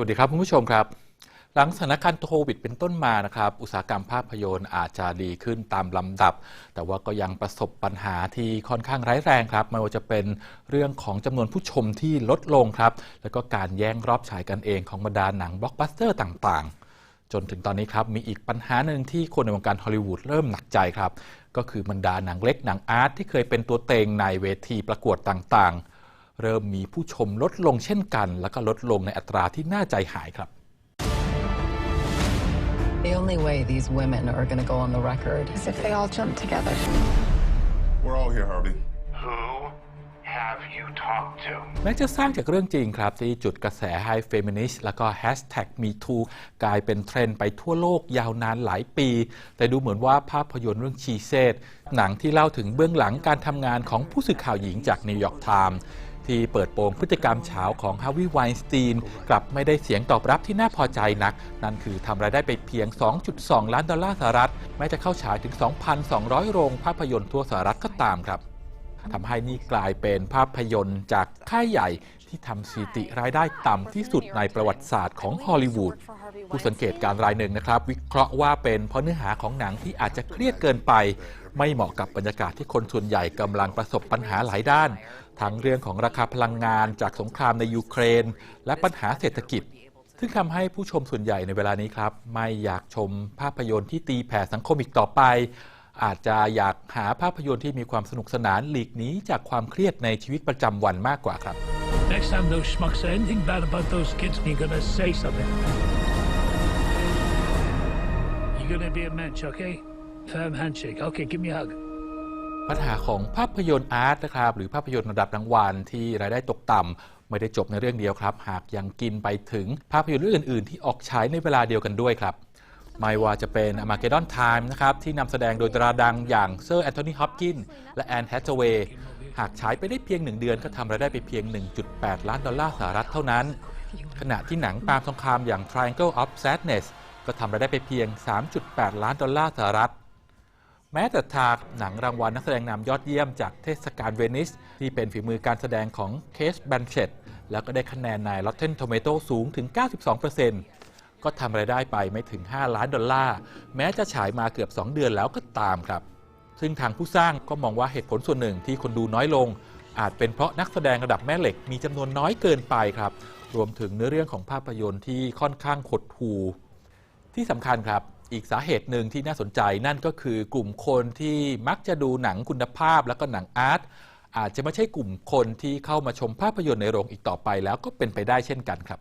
สวัสดีครับคุณผู้ชมครับ หลังสถานการณ์โควิดเป็นต้นมานะครับ อุตสาหกรรมภาพยนตร์อาจจะดีขึ้นตามลำดับ แต่ว่าก็ยังประสบปัญหาที่ค่อนข้างร้ายแรงครับไม่ว่าจะเป็นเรื่องของจำนวนผู้ชมที่ลดลงครับ แล้วก็การแย่งรอบฉายกันเองของบรรดาหนังบล็อกบัสเตอร์ต่างๆ จนถึงตอนนี้ครับมีอีกปัญหาหนึ่งที่คนในวงการฮอลลีวูดเริ่มหนักใจครับ ก็คือบรรดาหนังเล็กหนังอาร์ตที่เคยเป็นตัวเต็งในเวทีประกวดต่างๆ เริ่มมีผู้ชมลดลงเช่นกัน แล้วก็ลดลงในอัตราที่น่าใจหายครับ The only way these women are going to go on the record As if they all jumped together. We're all here, Harvey. Who have you talked to? แม้จะสร้างจากเรื่องจริงครับ ที่จุดกระแสไฮเฟมินิสต์แล้วก็แฮชแท็กมีทูกลายเป็นเทรนด์ไปทั่วโลกยาวนานหลายปี แต่ดูเหมือนว่าภาพยนตร์เรื่องชีเซตหนังที่เล่าถึงเบื้องหลังการทำงานของผู้สื่อข่าวหญิงจากนิวยอร์กไทม์ ที่เปิดโปงพฤติกรรมเฉาของฮาวิไวน์สตีน กลับไม่ได้เสียงตอบรับที่น่าพอใจนัก นั่นคือทำรายได้ไปเพียง 2.2 ล้านดอลลาร์สหรัฐ แม้จะเข้าฉายถึง 2,200 โรงภาพยนตร์ทั่วสหรัฐก็ตามครับทำให้นี่กลายเป็นภาพยนตร์จากค่ายใหญ่ที่ทำสถิติรายได้ต่ำที่สุดในประวัติศาสตร์ของฮอลลีวูดผู้สังเกตการณ์รายหนึ่งนะครับ วิเคราะห์ว่าเป็นเพราะเนื้อหาของหนังที่อาจจะเครียดเกินไป ไม่เหมาะกับบรรยากาศที่คนส่วนใหญ่กำลังประสบปัญหาหลายด้าน ทั้งเรื่องของราคาพลังงานจากสงครามในยูเครน และปัญหาเศรษฐกิจ ซึ่งทำให้ผู้ชมส่วนใหญ่ในเวลานี้ครับ ไม่อยากชมภาพยนตร์ที่ตีแผ่สังคมอีกต่อไป อาจจะอยากหาภาพยนตร์ที่มีความสนุกสนานหลีกหนีจากความเครียดในชีวิตประจำวันมากกว่าครับ Next time those schmucks say anything bad about those kids, you're gonna say something. You're gonna be a mensch, okay? Firm handshake. Okay, give me a hug. ปัญหาของภาพยนตร์อาร์ตนะครับหรือภาพยนตร์ระดับรางวัลที่รายได้ตกต่ำไม่ได้จบในเรื่องเดียวครับ หากยังกินไปถึงภาพยนตร์เรื่องอื่น ๆ ที่ออกฉายในเวลาเดียวกันด้วยครับไม่ว่าจะเป็น a r m a g e d d o n Time นะครับที่นำแสดงโดยดาราดังอย่างเซอร์แอนโทนีฮอปกินและแอนแฮทเวย์หากฉายไปได้เพียง 1 เดือนก็ทำรายได้ไปเพียง 1.8 ล้านดอลลาร์สหรัฐเท่านั้น ขณะที่หนังปามสงครามอย่าง Triangle of Sadness ก็ทำรายได้ไปเพียง 3.8 ล้านดอลลาร์สหรัฐ แม้แต่ทากหนังรางวัลนักแสดงนำยอดเยี่ยมจากเทศกาลเวนิส ที่เป็นฝีมือการแสดงของเคสแบนเชตแล้วก็ได้คะแนนใน Rotten Tomato สูงถึง 92%ก็ทำรายได้ไปไม่ถึง 5 ล้านดอลลาร์ แม้จะฉายมาเกือบ 2 เดือนแล้วก็ตามครับ ซึ่งทางผู้สร้างก็มองว่าเหตุผลส่วนหนึ่งที่คนดูน้อยลง อาจเป็นเพราะนักแสดงระดับแม่เหล็กมีจำนวนน้อยเกินไปครับ รวมถึงเนื้อเรื่องของภาพยนตร์ที่ค่อนข้างหดหูที่สำคัญครับ อีกสาเหตุหนึ่งที่น่าสนใจนั่นก็คือกลุ่มคนที่มักจะดูหนังคุณภาพแล้วก็หนังอาร์ตอาจจะไม่ใช่กลุ่มคนที่เข้ามาชมภาพยนตร์ในโรงอีกต่อไปแล้วก็เป็นไปได้เช่นกันครับ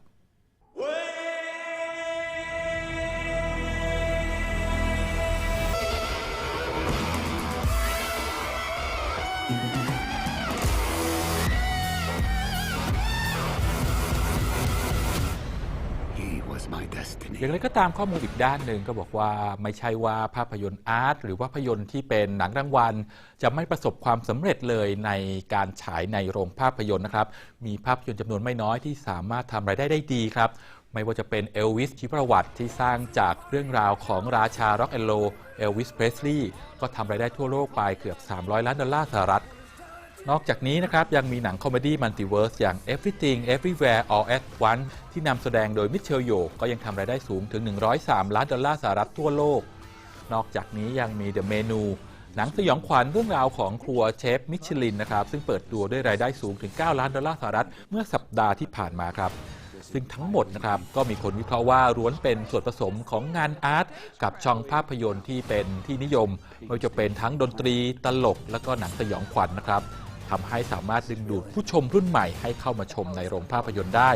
อย่างไรก็ตามข้อมูลอีกด้านหนึ่งก็บอกว่าไม่ใช่ว่าภาพยนตร์อาร์ตหรือว่าภาพยนตร์ที่เป็นหนังรางวัล จะไม่ประสบความสำเร็จเลยในการฉายในโรงภาพยนตร์นะครับ มีภาพยนตร์จำนวนไม่น้อยที่สามารถทำรายได้ได้ดีครับ ไม่ว่าจะเป็นเอลวิสชีประวัติที่สร้างจากเรื่องราวของราชาร็อกแอนโลเอลวิสเพรสลีย์ก็ทำรายได้ทั่วโลกไปเกือบ 300 ล้านดอลลาร์สหรัฐ นอกจากนี้นะครับ ยังมีหนังคอมเมดี้มัลติเวิร์สอย่าง Everything Everywhere All at Once ที่นำแสดงโดยมิเชลโยก็ยังทำรายได้สูงถึง 103 ล้านดอลลาร์สหรัฐทั่วโลก นอกจากนี้ยังมี The Menu หนังสยองขวัญเรื่องราวของครัวเชฟมิชลินนะครับ ซึ่งเปิดตัวด้วยรายได้สูงถึง 9 ล้านดอลลาร์สหรัฐเมื่อสัปดาห์ที่ผ่านมาครับ ซึ่งทั้งหมดนะครับก็มีคนวิเคราะห์ว่าล้วนเป็นส่วนผสมของงานอาร์ตกับช่องภาพยนตร์ที่เป็นที่นิยมไม่ว่าจะเป็นทั้งดนตรีตลก และก็หนังสยองขวัญนะครับ ทำให้สามารถดึงดูดผู้ชมรุ่นใหม่ให้เข้ามาชมในโรงภาพยนตร์ได้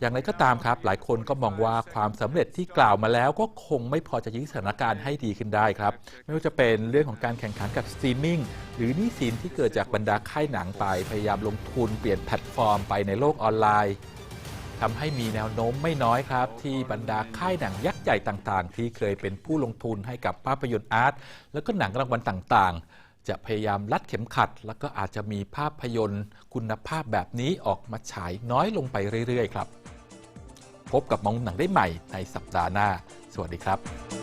อย่างไรก็ตามครับ หลายคนก็มองว่าความสำเร็จที่กล่าวมาแล้วก็คงไม่พอจะยื้สถานการณ์ให้ดีขึ้นได้ครับ ไม่ว่าจะเป็นเรื่องของการแข่งขันกับสตรีมมิ่งหรือนี้สินที่เกิดจากบรรดาค่ายหนังไป พยายามลงทุนเปลี่ยนแพลตฟอร์มไปในโลกออนไลน์ทำให้มีแนวโน้มไม่น้อยครับ ที่บรรดาค่ายหนังยักษ์ใหญ่ต่างๆ ที่เคยเป็นผู้ลงทุนให้กับภาพยนตร์อาร์ตแล้วก็หนังรางวัลต่างๆ จะพยายามลัดเข็มขัด แล้วก็อาจจะมีภาพยนตร์คุณภาพแบบนี้ออกมาฉายน้อยลงไปเรื่อย ๆ ครับ พบกับมองหนังได้ใหม่ในสัปดาห์หน้า สวัสดีครับ